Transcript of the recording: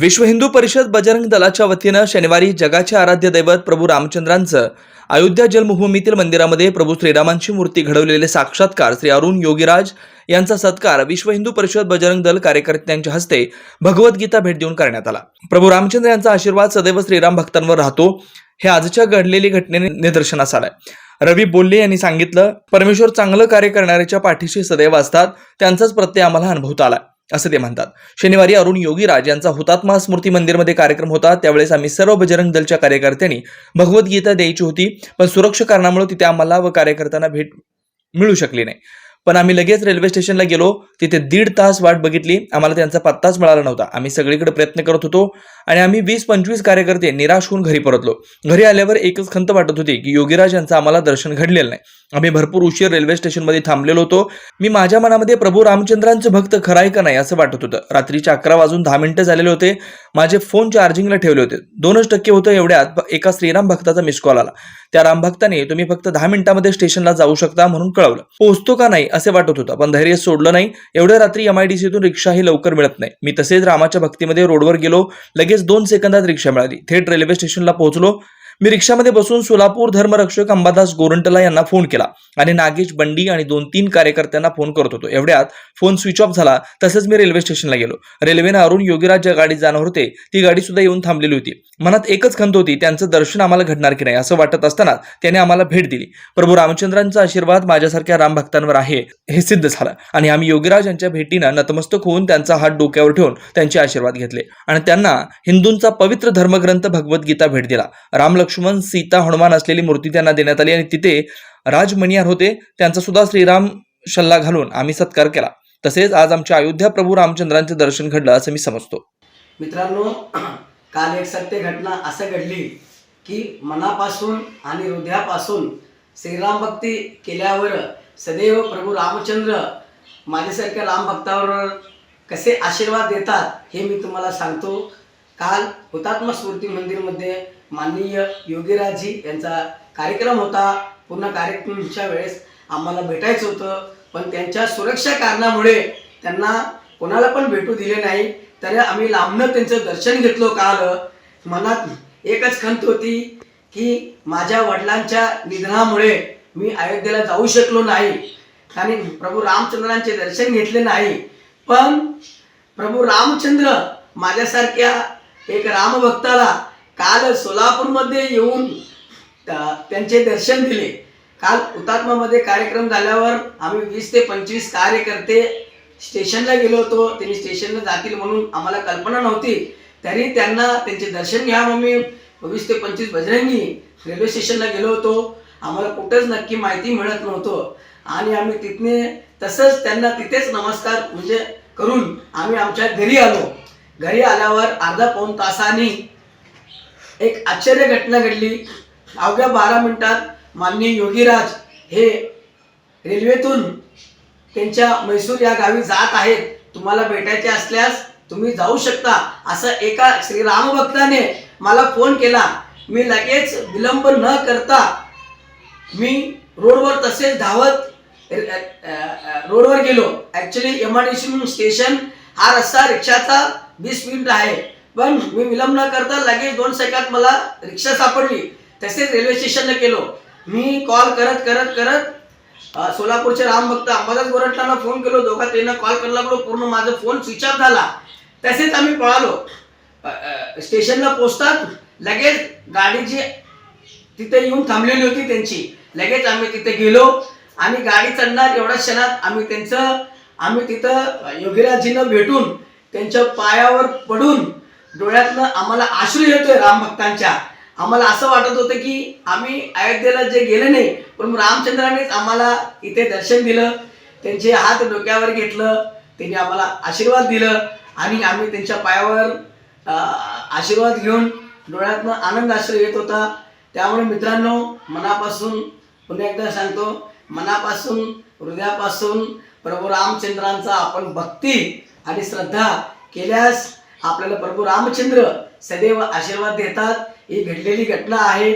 विश्व हिंदू परिषद बजरंग दलाच्या वतीनं शनिवारी जगाचे आराध्य दैवत प्रभू रामचंद्रांचं अयोध्या जलमभूमीतील मंदिरामध्ये प्रभू श्रीरामांची मूर्ती घडवलेले साक्षात्कार श्री अरुण योगीराज यांचा सत्कार विश्व हिंदू परिषद बजरंग दल कार्यकर्त्यांच्या हस्ते भगवद्गीता भेट देऊन करण्यात आला. प्रभू रामचंद्र यांचा आशीर्वाद सदैव श्रीराम भक्तांवर राहतो हे आजच्या घडलेली घटनेने निदर्शनास आलंय. रवी बोल्ले यांनी सांगितलं परमेश्वर चांगलं कार्य करणाऱ्याच्या पाठीशी सदैव असतात त्यांचाच प्रत्यय आम्हाला अनुभवता आला. असं ते म्हणतात. शनिवारी अरुण योगीराज यांचा हुतात्मा स्मृती मंदिरमध्ये कार्यक्रम होता. त्यावेळेस आम्ही सर्व बजरंग दलच्या कार्यकर्त्यांनी भगवद्गीता द्यायची होती. पण सुरक्षा कारणामुळे तिथे आम्हाला व कार्यकर्त्यांना भेट मिळू शकली नाही. पण आम्ही लगेच रेल्वे स्टेशनला गेलो. तिथे दीड तास वाट बघितली. आम्हाला त्यांचा पत्ताच मिळाला नव्हता. आम्ही सगळीकडे प्रयत्न करत होतो आणि आम्ही वीस पंचवीस कार्यकर्ते निराश होऊन घरी परतलो. घरी आल्यावर एकच खंत वाटत होती की योगीराज यांचं आम्हाला दर्शन घडलेलं नाही. आम्ही भरपूर उशीर रेल्वे स्टेशनमध्ये थांबलेलो होतो. मी माझ्या मनामध्ये प्रभू रामचंद्रांचं भक्त खरं आहे का नाही असं वाटत होतं. रात्रीचे अकरा वाजून दहा मिनिटं झालेले होते. माझे फोन चार्जिंगला ठेवले होते. दोनच टक्के होतं एवढ्यात एका श्रीराम भक्ताचा मिस कॉल आला. त्या रामभक्ताने तुम्ही फक्त दहा मिनिटांमध्ये स्टेशनला जाऊ शकता म्हणून कळवलं. पोहोचतो का नाही असे वाटत होतं पण धैर्य सोडलं नाही. एवढ्या रात्री एमआयडीसीतून रिक्षाही लवकर मिळत नाही. मी तसेच रामाच्या भक्तीमध्ये रोडवर गेलो. लगेच दोन सेकंदात रिक्षा मिळाली. थेट रेल्वे स्टेशनला पोहोचलो. मी रिक्षामध्ये बसून सोलापूर धर्मरक्षक अंबादास गोरंटला यांना फोन केला आणि नागेश बंडी आणि दोन तीन कार्यकर्त्यांना फोन करत होतो. एवढ्यात फोन स्विच ऑफ झाला तसंच मी रेल्वे स्टेशनला गेलो. रेल्वेनं अरुण योगीराज ज्या गाडीत जाणार होते ती गाडी सुद्धा येऊन थांबलेली होती. मनात एकच खंत होती त्यांचं दर्शन आम्हाला घडणार की नाही असं वाटत असताना त्याने आम्हाला भेट दिली. प्रभू रामचंद्रांचा आशीर्वाद माझ्यासारख्या रामभक्तांवर आहे हे सिद्ध झालं. आणि आम्ही योगीराज यांच्या भेटीनं नतमस्तक होऊन त्यांचा हात डोक्यावर ठेवून त्यांचे आशीर्वाद घेतले. आणि त्यांना हिंदूंचा पवित्र धर्मग्रंथ भगवद्गीता भेट दिला. रामल लक्ष्मण सीता हनुमान असलेली मूर्ती त्यांना देण्यात आली आणि तिथे राजमणियार होते. त्यांचा सुद्धा श्रीराम शल्ला घालून आम्ही सत्कार केला. तसेच आज आमच्या अयोध्या प्रभू रामचंद्रांचे दर्शन घडलं असं मी समजतो. मित्रांनो काल एक सत्य घटना असं घडली की मनापासून आणि हृदयापासून श्रीराम भक्ती केल्यावर सदैव प्रभू रामचंद्र माझ्यासारख्या राम भक्तावर कसे आशीर्वाद देतात हे मी तुम्हाला सांगतो. काल हुतात्मा स्मृती मंदिरमध्ये माननीय योगीराजी यांचा कार्यक्रम होता. पूर्ण कार्यक्रमाच्या वेळेस आम्हाला भेटायचं होतं. पण त्यांच्या सुरक्षा कारणामुळे त्यांना कोणाला पण भेटू दिले नाही. तर आम्ही लांबनं त्यांचं दर्शन घेतलो काल. मनात एकच खंत होती की माझ्या वडिलांच्या निधनामुळे मी अयोध्येला जाऊ शकलो नाही. आणि प्रभू रामचंद्रांचे दर्शन घेतले नाही. पण प्रभू रामचंद्र माझ्यासारख्या एक रामभक्ताला काल सोलापूरमध्ये येऊन त्यांचे दर्शन दिले. काल हुतात्मामध्ये कार्यक्रम झाल्यावर आम्ही वीस ते पंचवीस कार्यकर्ते स्टेशनला गेलो होतो. त्यांनी स्टेशनला जातील म्हणून आम्हाला कल्पना नव्हती. तरी त्यांना त्यांचे दर्शन घ्या आम्ही वीस ते पंचवीस बजरंगी रेल्वे स्टेशनला गेलो होतो. आम्हाला कुठंच नक्की माहिती मिळत नव्हतं. आणि आम्ही तिथने तसंच त्यांना तिथेच नमस्कार म्हणजे करून आम्ही आमच्या घरी आलो. घरी आल्यावर अर्धा पाऊन तासाने एक आश्चर्य घटना घडली. अवघ्या बारा मिनिटात माननीय योगीराज हे रेल्वेतून त्यांच्या म्हैसूर या गावी जात आहेत. तुम्हाला भेटायचे असल्यास तुम्ही जाऊ शकता. असं एका श्रीरामभक्ताने मला फोन केला. मी लगेच विलंब न करता मी रोडवर तसेच धावत रोडवर गेलो. Actually M R D C station हा रस्ता रिक्षाचा वीस मिनिट आहे. पण मी विलंब न करता लगेच दोन सेकंद मला रिक्षा सापडली. तसेच रेल्वे स्टेशनला गेलो मी कॉल करत करत करत सोलापूरचे राम भक्त अंबादास गोरटलांना फोन केलो. दोघा त्यांना कॉल करायला लागलो. पूर्ण माझा फोन स्विच ऑफ झाला. तसेच आम्ही पळालो. स्टेशनला पोचतात लगेच गाडीची तिथे येऊन थांबलेली होती त्यांची. लगेच आम्ही तिथे गेलो. आणि गाडी चढणार एवढ्या क्षणात आम्ही त्यांचं आम्ही तिथं योगीराजजींना भेटून त्यांच्या पायावर पडून डोळ्यातनं आम्हाला आश्रू येतोय रामभक्तांच्या आम्हाला असं वाटत होतं की आम्ही अयोध्येला जे गेले नाही पण रामचंद्रानेच आम्हाला इथे दर्शन दिलं त्यांचे हात डोक्यावर घेतलं त्यांनी आम्हाला आशीर्वाद दिलं आणि आम्ही त्यांच्या पायावर आशीर्वाद घेऊन डोळ्यातनं आनंद आश्रय येत होता. त्यामुळे मित्रांनो मनापासून पुन्हा एकदा सांगतो मनापासून हृदयापासून प्रभू रामचंद्रांचा आपण भक्ती आणि श्रद्धा केल्यास आपल्याला प्रभू रामचंद्र सदैव आशीर्वाद देतात. ही घडलेली घटना आहे.